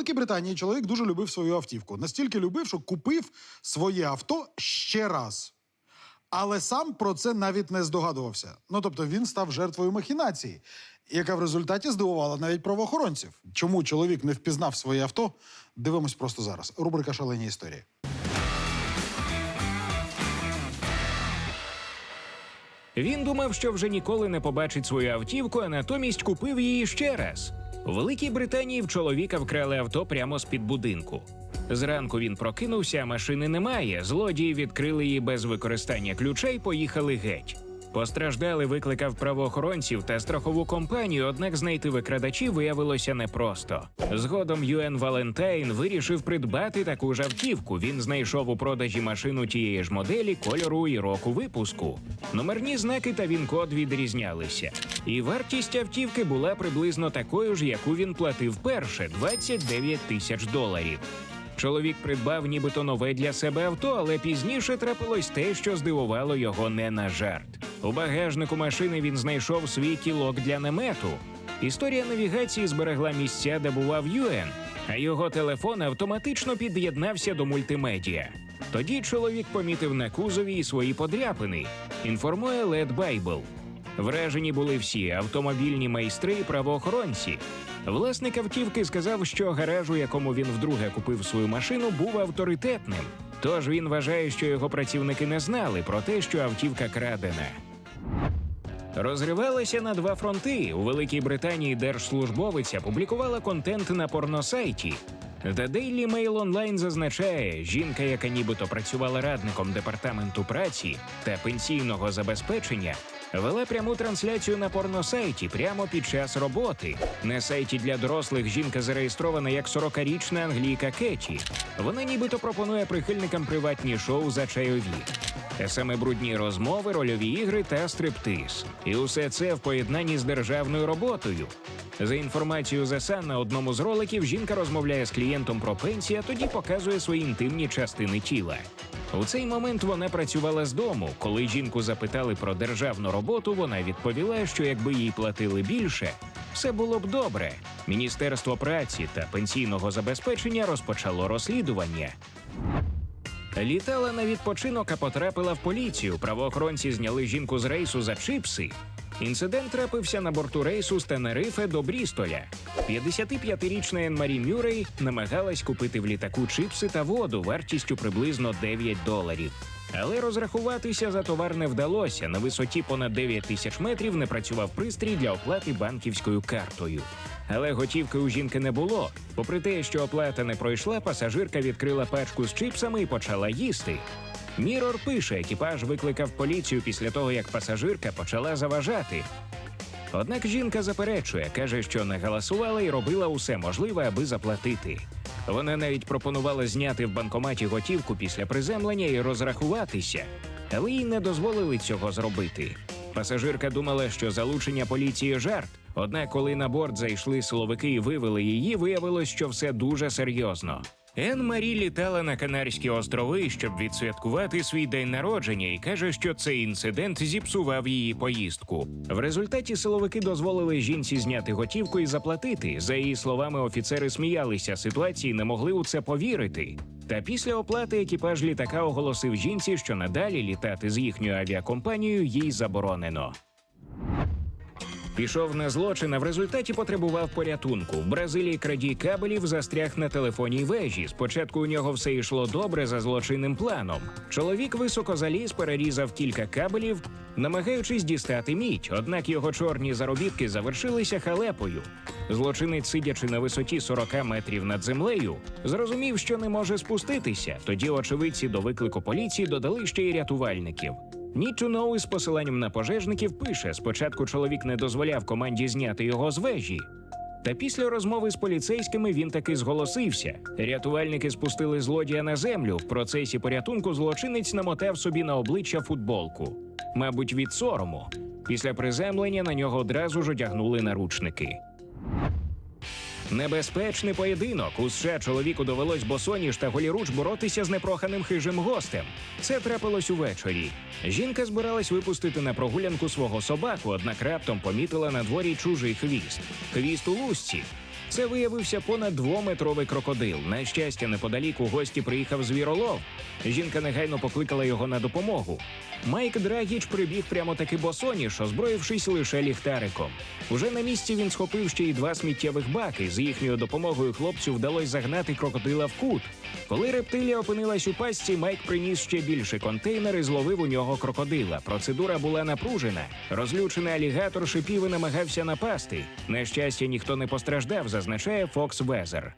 Великій Британії чоловік дуже любив свою автівку. Настільки любив, що купив своє авто ще раз. Але сам про це навіть не здогадувався. Ну тобто він став жертвою махінації, яка в результаті здивувала навіть правоохоронців. Чому чоловік не впізнав своє авто? Дивимось просто зараз. Рубрика Шалені історії. Він думав, що вже ніколи не побачить свою автівку, а натомість купив її ще раз. У Великій Британії в чоловіка вкрали авто прямо з під будинку. Зранку він прокинувся, машини немає. Злодії відкрили її без використання ключей. поїхали геть. Постраждалий викликав правоохоронців та страхову компанію, однак знайти викрадачів виявилося непросто. Згодом Юен Валентайн вирішив придбати таку ж автівку. Він знайшов у продажі машину тієї ж моделі, кольору і року випуску. Номерні знаки та він-код відрізнялися. І вартість автівки була приблизно такою ж, яку він платив перше 29 тисяч доларів. Чоловік придбав нібито нове для себе авто, але пізніше трапилось те, що здивувало його не на жарт. У багажнику машини він знайшов свій кілок для намету. Історія навігації зберегла місця, де бував Юен, а його телефон автоматично під'єднався до мультимедіа. Тоді чоловік помітив на кузові і свої подряпини. Інформує LED Bible. Вражені були всі автомобільні майстри і правоохоронці. Власник автівки сказав, що гараж, у якому він вдруге купив свою машину, був авторитетним. Тож він вважає, що його працівники не знали про те, що автівка крадена. Розривалася на два фронти. У Великій Британії держслужбовиця публікувала контент на порносайті. The Daily Mail Online зазначає, жінка, яка нібито працювала радником департаменту праці та пенсійного забезпечення, вела пряму трансляцію на порносайті прямо під час роботи. На сайті для дорослих жінка зареєстрована як 40-річна англійка Кеті. Вона нібито пропонує прихильникам приватні шоу за чайові. Саме брудні розмови, рольові ігри та стриптиз. І усе це в поєднанні з державною роботою. За інформацією ЗСА, на одному з роликів жінка розмовляє з клієнтом про пенсію, а тоді показує свої інтимні частини тіла. У цей момент вона працювала з дому. Коли жінку запитали про державну роботу, вона відповіла, що якби їй платили більше, все було б добре. Міністерство праці та пенсійного забезпечення розпочало розслідування. Літала на відпочинок, а потрапила в поліцію. Правоохоронці зняли жінку з рейсу за чипси. Інцидент трапився на борту рейсу з Тенерифе до Брістоля. 55-річна Енмарі Мюррей намагалась купити в літаку чипси та воду вартістю приблизно 9 доларів. Але розрахуватися за товар не вдалося. На висоті понад 9 тисяч метрів не працював пристрій для оплати банківською картою. Але готівки у жінки не було. Попри те, що оплата не пройшла, пасажирка відкрила пачку з чипсами і почала їсти. Мірор пише, екіпаж викликав поліцію після того, як пасажирка почала заважати. Однак жінка заперечує, каже, що не галасувала і робила усе можливе, аби заплатити. Вона навіть пропонувала зняти в банкоматі готівку після приземлення і розрахуватися, але їй не дозволили цього зробити. Пасажирка думала, що залучення поліції жарт. Однак, коли на борт зайшли силовики і вивели її, виявилось, що все дуже серйозно. Ен Марі літала на Канарські острови, щоб відсвяткувати свій день народження, і каже, що цей інцидент зіпсував її поїздку. В результаті силовики дозволили жінці зняти готівку і заплатити. За її словами, офіцери сміялися ситуації, не могли у це повірити. Та після оплати екіпаж літака оголосив жінці, що надалі літати з їхньою авіакомпанією їй заборонено. Пішов на злочин, а в результаті потребував порятунку. В Бразилії крадій кабелів застряг на телефонній вежі. Спочатку у нього все йшло добре за злочинним планом. Чоловік високо заліз, перерізав кілька кабелів, намагаючись дістати мідь. Однак його чорні заробітки завершилися халепою. Злочинець, сидячи на висоті 40 метрів над землею, зрозумів, що не може спуститися. Тоді очевидці до виклику поліції додали ще й рятувальників. Need to know із посиланням на пожежників пише: спочатку чоловік не дозволяв команді зняти його з вежі. Та після розмови з поліцейськими він таки зголосився. Рятувальники спустили злодія на землю. В процесі порятунку злочинець намотав собі на обличчя футболку, мабуть, від сорому. Після приземлення на нього одразу ж одягнули наручники. Небезпечний поєдинок. У США чоловіку довелось босоніж та голіруч боротися з непроханим хижим гостем. Це трапилось увечері. Жінка збиралась випустити на прогулянку свого собаку, однак раптом помітила на дворі чужий хвіст. Хвіст у лусці. Це виявився понад двометровий крокодил. На щастя, неподалік у гості приїхав звіролов. Жінка негайно покликала його на допомогу. Майк Драгіч прибіг прямо таки босоніж, озброївшись лише ліхтариком. Уже на місці він схопив ще й два сміттєвих баки. З їхньою допомогою хлопцю вдалося загнати крокодила в кут. Коли рептилія опинилась у пастці, Майк приніс ще більше контейнер і зловив у нього крокодила. Процедура була напружена. Розлючений алігатор шипів і намагався напасти. На щастя, ніхто не постраждав, зазначає Fox Weather.